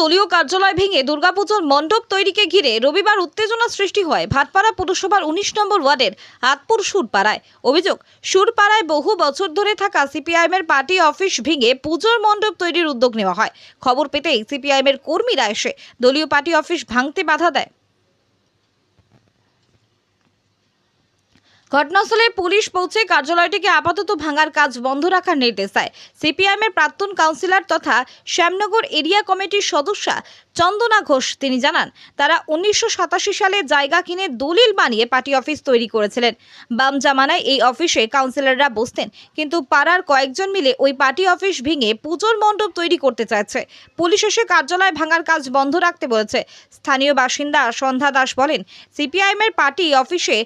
দলীয় কার্যালয় ভেঙে দুর্গাপুজোর মণ্ডপ তৈরিকে ঘিরে রবিবার উত্তেজনা সৃষ্টি হয়। ভাটপাড়া পুরসভার উনিশ নম্বর ওয়ার্ডের আতপুর সুরপাড়ায়। অভিযোগ, সুরপাড়ায় বহু বছর ধরে থাকা সিপিআইএমের পার্টি অফিস ভেঙে পুজোর মণ্ডপ তৈরির উদ্যোগ নেওয়া হয়। খবর পেতেই সিপিআইএমের কর্মীরা এসে দলীয় পার্টি অফিস ভাঙতে বাধা দেয়। ঘটনাস্থলে পুলিশ পৌঁছে কার্যালয়টিকে আপাতত ভাঙার কাজ বন্ধ রাখার নির্দেশ দেয় সিপিআইএমের প্রাক্তন কাউন্সিলর তথা শ্যামনগর এরিয়া কমিটির সদস্যা চন্দনা ঘোষ তিনি জানান, তারা উনিশশো সাতাশি সালে জায়গা কিনে দলিল বানিয়ে পার্টি অফিস তৈরি করেছিলেন। বাম জামানায় এই অফিসে কাউন্সিলররা বসতেন, কিন্তু পাড়ার কয়েকজন মিলে ওই পার্টি অফিস ভেঙে পুজোর মণ্ডপ তৈরি করতে চাইছে। পুলিশ এসে কার্যালয় ভাঙার কাজ বন্ধ রাখতে বলেছে। স্থানীয় বাসিন্দা সন্ধ্যা দাস বলেন, সিপিআইএমের পার্টি অফিসে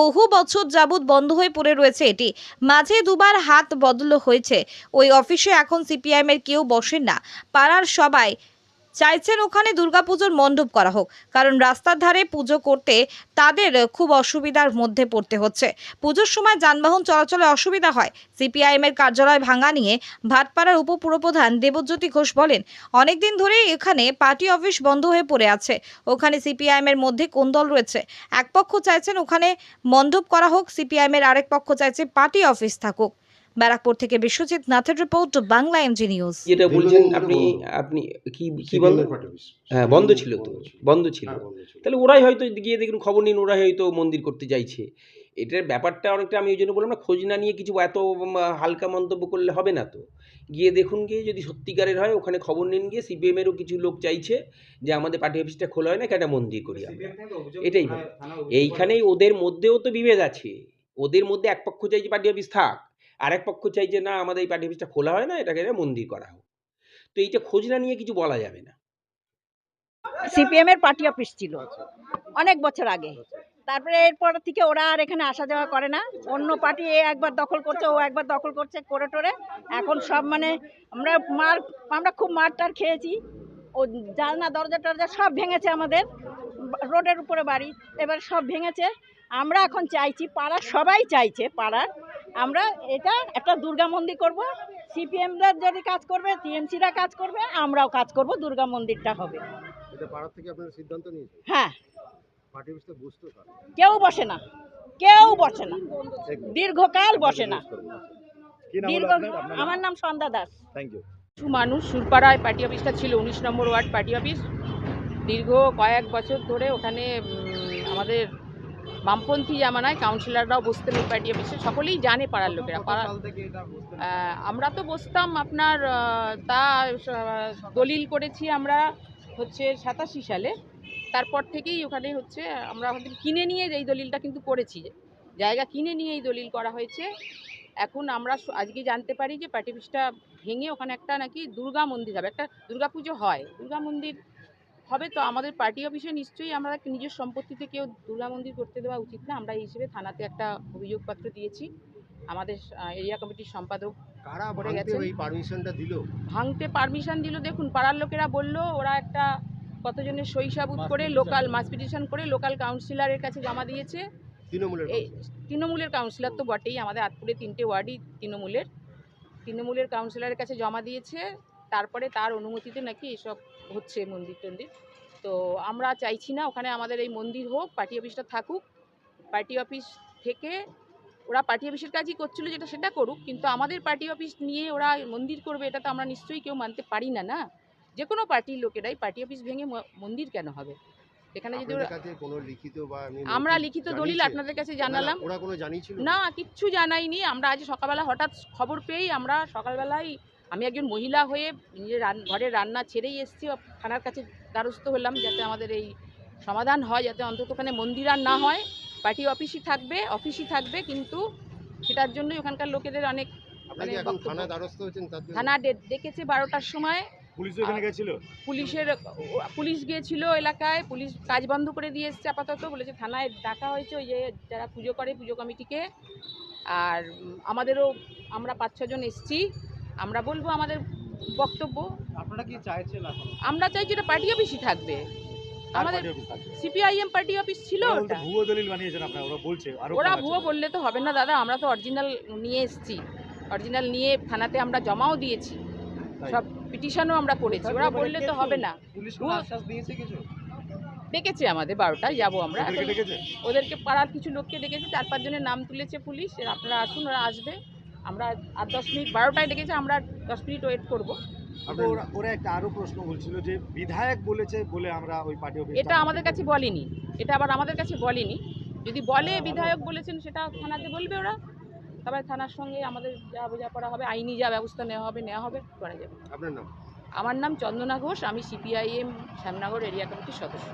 বহু বছর যাবৎ বন্ধ হয়ে পড়ে রয়েছে এটি। মাঝে দুবার হাত বদল হয়েছে। ওই অফিসে এখন সিপিআইএমের কেউ বসেন না। পাড়ার সবাই চাইছেন ওখানে দুর্গাপুজোর মণ্ডপ করা হোক। কারণ রাস্তার ধারে পুজো করতে তাদের খুব অসুবিধার মধ্যে পড়তে হচ্ছে। পুজোর সময় যানবাহন চলাচলে অসুবিধা হয়। সিপিআইএমের কার্যালয় ভাঙা নিয়ে ভাটপাড়ার উপপুরপ্রধান দেবজ্যোতি ঘোষ বলেন, অনেকদিন ধরেই এখানে পার্টি অফিস বন্ধ হয়ে পড়ে আছে। ওখানে সিপিআইএমের মধ্যে কোন দল রয়েছে? এক পক্ষ চাইছেন ওখানে মণ্ডপ করা হোক, সিপিআইএমের আরেক পক্ষ চাইছে পার্টি অফিস থাকুক। ব্যারাকপুর থেকে বিশ্বজিৎ নাথের রিপোর্ট বাংলা এমজি নিউজ। যেটা বলছেন আপনি আপনি কি কি বন্ধ? হ্যাঁ বন্ধ ছিল তো বন্ধ ছিল। তাহলে ওরাই হয়তো গিয়ে দেখুন খবর নিন ওরাই হয়তো মন্দির করতে চাইছে। এটার ব্যাপারটা অনেকটা আমি ওই জন্য বললাম না খোঁজ না নিয়ে কিছু এত হালকা মন্তব্য করলে হবে না তো। গিয়ে দেখুন গিয়ে যদি সত্যিকারের হয় ওখানে খবর নিন গিয়ে সিপিএমেরও কিছু লোক চাইছে যে আমাদের পার্টি অফিসটা খোলা হয় না একটা মন্দির করি আমরা। এটাই এইখানেই ওদের মধ্যেও তো বিভেদ আছে। ওদের মধ্যে এক পক্ষ চাইছে পার্টি অফিস থাক। আর এক পক্ষ চাইছে না, আমাদের এই পার্টি অফিসটা খোলা হয় না, এটাকে মন্দির করা হোক। তো এইটা খোঁজ না নিয়ে কিছু বলা যাবে না। সিপিএম এর পার্টি অফিস ছিল। অনেক বছর আগে। তারপরে এরপর থেকে ওরা আর এখানে আসা যাওয়া করে না। অন্য পার্টি এ একবার দখল করছে, ও একবার দখল করছে করে টোরে। এখন সব মানে আমরা মার, আমরা খুব মার টার খেয়েছি। ও জানলা দরজা টরজা সব ভেঙেছে আমাদের। রোডের উপরে বাড়ি, এবার সব ভেঙেছে। আমরা এখন চাইছি, পাড়ার সবাই চাইছে, পাড়ার আমরা এটা একটা দুর্গা মন্দির করব। সিপিএমরা যদি কাজ করবে টিএমসিরা কাজ করবে আমরাও কাজ করব দুর্গা মন্দিরটা হবে হ্যাঁ। কেউ বসে না। কেউ বসে না। দীর্ঘকাল বসে না। দীর্ঘ আমার নাম সন্ধ্যা দাস। থ্যাংক ইউ কিছু মানুষ সুরপাড়ায় পার্টি অফিসটা ছিল উনিশ নম্বর ওয়ার্ড পার্টি অফিস। দীর্ঘ কয়েক বছর ধরে ওখানে আমাদের বামপন্থী জামানায় কাউন্সিলররাও বসতেন ওই পার্টি অফিসে সকলেই জানে পাড়ার লোকেরা। পাড়া আমরা তো বসতাম আপনার তা দলিল করেছি আমরা হচ্ছে সাতাশি সালে। তারপর থেকেই ওখানে হচ্ছে আমরা থেকে কিনে নিয়ে এই দলিলটা কিন্তু করেছি। জায়গা কিনে নিয়ে এই দলিল করা হয়েছে। এখন আমরা আজকে জানতে পারি যে পার্টি অফিসটা ভেঙে ওখানে একটা নাকি দুর্গা মন্দির হবে। একটা দুর্গা পুজো হয়। দুর্গা মন্দির হবে তো আমাদের পার্টি অফিসে নিশ্চয়ই আমরা নিজের সম্পত্তিতে কেউ দুর্গা মন্দির করতে দেওয়া উচিত না। আমরা এই হিসেবে থানাতে একটা অভিযোগপত্র দিয়েছি। আমাদের এরিয়া কমিটির সম্পাদক কারা পড়ে। এই পারমিশনটা দিল? ভাঙতে পারমিশন দিল দেখুন পাড়ার লোকেরা বলল ওরা একটা কতজনের সই সাবুত করে লোকাল মাস পিটিশন করে লোকাল কাউন্সিলরের কাছে জমা দিয়েছে। তৃণমূলের এই তৃণমূলের কাউন্সিলর তো বটেই আমাদের আতপুরে তিনটে ওয়ার্ডই তৃণমূলের। তৃণমূলের কাউন্সিলরের কাছে জমা দিয়েছে। তারপরে তার অনুমতিতে নাকি এসব হচ্ছে মন্দির টন্দির। তো আমরা চাইছি না ওখানে আমাদের এই মন্দির হোক পার্টি অফিসটা থাকুক। পার্টি অফিস থেকে ওরা পার্টি অফিসের কাজই করছিল যেটা সেটা করুক কিন্তু আমাদের পার্টি অফিস নিয়ে ওরা মন্দির করবে এটা তো আমরা নিশ্চয়ই কেউ মানতে পারি না না? যে কোনো পার্টির লোকেরাই পার্টি অফিস ভেঙে মন্দির কেন হবে? এখানে যদি আমরা লিখিত দলিল আপনাদের কাছে জানালাম। না কিচ্ছু জানাইনি। আমরা আজ সকালবেলা হঠাৎ খবর পেয়েই আমরা সকালবেলায় আমি একজন মহিলা হয়ে নিজের ঘরের রান্না ছেড়েই এসেছি থানার কাছে দ্বারস্থ হলাম যাতে আমাদের এই সমাধান হয় যাতে অন্তত ওখানে মন্দির আর না হয়। পার্টি অফিসই থাকবে অফিসই থাকবে কিন্তু সেটার জন্যই ওখানকার লোকেদের অনেক মানে থানা ডেকেছে বারোটার সময়। পুলিশ ওখানে গেছিল? পুলিশের পুলিশ গিয়েছিল এলাকায় পুলিশ কাজ বন্ধ করে দিয়ে এসছে আপাতত। বলেছে থানায় ডাকা হয়েছে ওই যে যারা পুজো করে পুজো কমিটিকে। আর আমাদেরও আমরা পাঁচ ছজন এসছি। আমরা বলব আমাদের বক্তব্য। আপনারা কি চাইছেন এখন? আমরা চাই যেটা পার্টি অফিসই থাকবে। আমাদের সিপিআইএম পার্টি অফিস ছিল ওটা। ভুয়ো দলিল বানিয়েছেন আপনারা ওরা বলছে আরও ওরা ভুয়ো বললে তো হবে না দাদা আমরা তো অরিজিনাল নিয়ে এসেছি। অরিজিনাল নিয়ে থানাতে আমরা জমাও দিয়েছি। সব পিটিশনও আমরা করেছি ওরা বললে তো হবে না। পুলিশ কোনো আশ্বাস দিয়েছে কিছু? ডেকেছে আমাদের বারোটায় যাব আমরা। ওদেরকে পাড়ার কিছু লোককে ডেকেছে চার পাঁচজনের নাম তুলেছে পুলিশ। আপনারা আসুন ওরা আসবে। আমরা আর দশ মিনিট বারোটায় ডেকেছে আমরা দশ মিনিট ওয়েট করব। তো ওরা ওরা একটা আরও প্রশ্ন বলছিল যে বিধায়ক বলেছে বলে আমরা ওই পার্টি এটা আমাদের কাছে বলেনি। এটা আবার আমাদের কাছে বলেনি। যদি বলে বিধায়ক বলেছেন সেটা থানাতে বলবে ওরা। তবে থানার সঙ্গে আমাদের যা বোঝাপড়া হবে আইনি যা ব্যবস্থা নেওয়া হবে নেওয়া হবে করা যাবে। আপনার নাম? আমার নাম চন্দনা ঘোষ আমি সিপিআইএম শ্যামনগর এরিয়া কমিটির সদস্য।